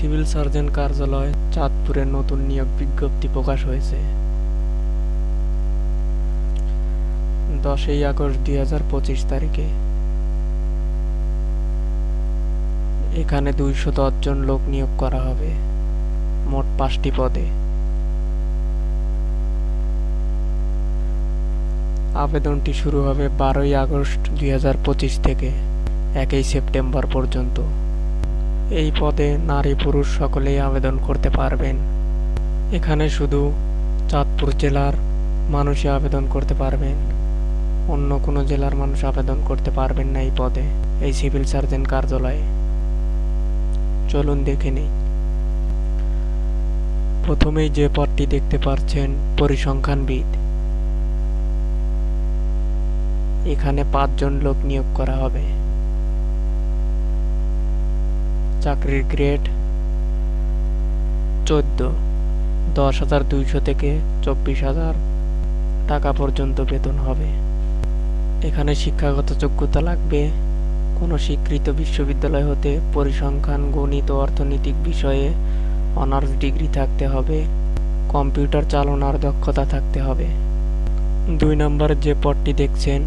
Civil surgeon কার্যালয় চাঁদপুরে নতুন নিয়োগ বিজ্ঞপ্তি প্রকাশ হয়েছে। দশই আগস্ট দুই হাজার পঁচিশ তারিখে। এখানে দুইশো দশ জন লোক নিয়োগ করা হবে। মোট পাঁচটি পদে। আবেদনটি শুরু হবে বারোই আগস্ট দুই হাজার পঁচিশ থেকে, একই সেপ্টেম্বর পর্যন্ত। এই পদে নারী পুরুষ সকলেই আবেদন করতে পারবেন। এখানে শুধু চাঁদপুর জেলার মানুষই আবেদন করতে পারবেন। অন্য কোনো জেলার মানুষ আবেদন করতে পারবেন না এই পদে, এই সিভিল সার্জন কার্যালয়ে। চলুন দেখে নেই। প্রথমেই যে পদটি দেখতে পাচ্ছেন পরিসংখ্যানবিদ। এখানে পাঁচজন লোক নিয়োগ করা হবে। চাকরির গ্রেড চোদ্দ, দশ হাজার দুইশো থেকে চব্বিশ হাজার টাকা পর্যন্ত বেতন হবে। এখানে শিক্ষাগত যোগ্যতা লাগবে। কোনো স্বীকৃত বিশ্ববিদ্যালয় হতে পরিসংখ্যান, গণিত, অর্থনৈতিক বিষয়ে অনার্স ডিগ্রি থাকতে হবে। কম্পিউটার চালনার দক্ষতা থাকতে হবে। দুই নম্বর যে পদটি দেখছেন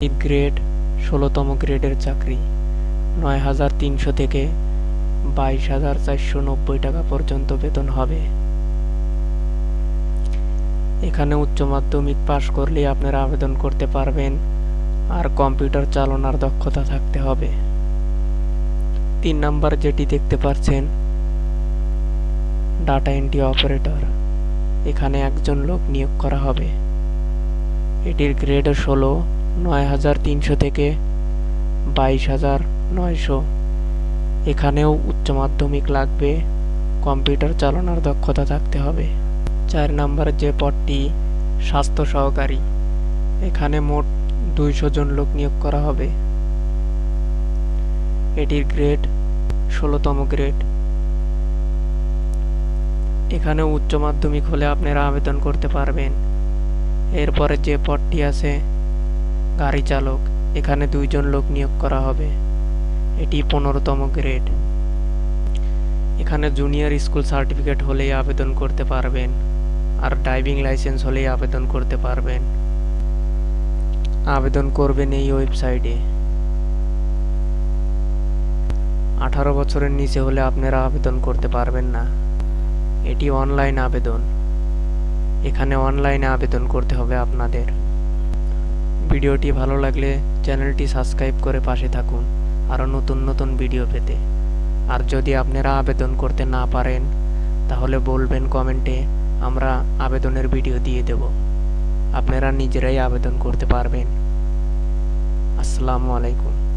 গ্রেড ষোলোতম গ্রেডের চাকরি, নয় হাজার তিনশো থেকে বাইশ হাজার চারশো নব্বই টাকা পর্যন্ত বেতন হবে। এখানে উচ্চ মাধ্যমিক পাশ করলেই আপনারা আবেদন করতে পারবেন, আর কম্পিউটার চালানোর দক্ষতা থাকতে হবে। তিন নাম্বার যেটি দেখতে পাচ্ছেন, ডাটা এন্ট্রি অপারেটর, এখানে একজন লোক নিয়োগ করা হবে। এটির গ্রেড ষোলো নয় হাজার তিনশো থেকে বাইশ হাজার নয়শো। এখানেও উচ্চ মাধ্যমিক লাগবে, কম্পিউটার চালানোর দক্ষতা থাকতে হবে। চার নাম্বার যে পদটি, স্বাস্থ্য সহকারী। এখানে মোট দুইশো জন লোক নিয়োগ করা হবে। এটির গ্রেড ষোলোতম গ্রেড। এখানে উচ্চ মাধ্যমিক হলে আপনারা আবেদন করতে পারবেন। এরপরে যে পদটি আছে গাড়ি চালক, এখানে দুইজন লোক নিয়োগ করা হবে। এটি পনেরোতম গ্রেড। এখানে জুনিয়র স্কুল সার্টিফিকেট হলেই আবেদন করতে পারবেন, আর ড্রাইভিং লাইসেন্স হলেই আবেদন করতে পারবেন। আবেদন করবেন এই ওয়েবসাইটে। আঠারো বছরের নিচে হলে আপনারা আবেদন করতে পারবেন না। এটি অনলাইন আবেদন। এখানে অনলাইনে আবেদন করতে হবে আপনাদের। ভিডিওটি ভালো লাগলে চ্যানেলটি সাবস্ক্রাইব করে পাশে থাকুন। আরও নতুন নতুন ভিডিও পেতে। আর যদি আপনারা আবেদন করতে না পারেন, তাহলে বলবেন কমেন্টে, আমরা আবেদনের ভিডিও দিয়ে দেব। আপনারা নিজেরাই আবেদন করতে পারবেন। আসসালামু আলাইকুম।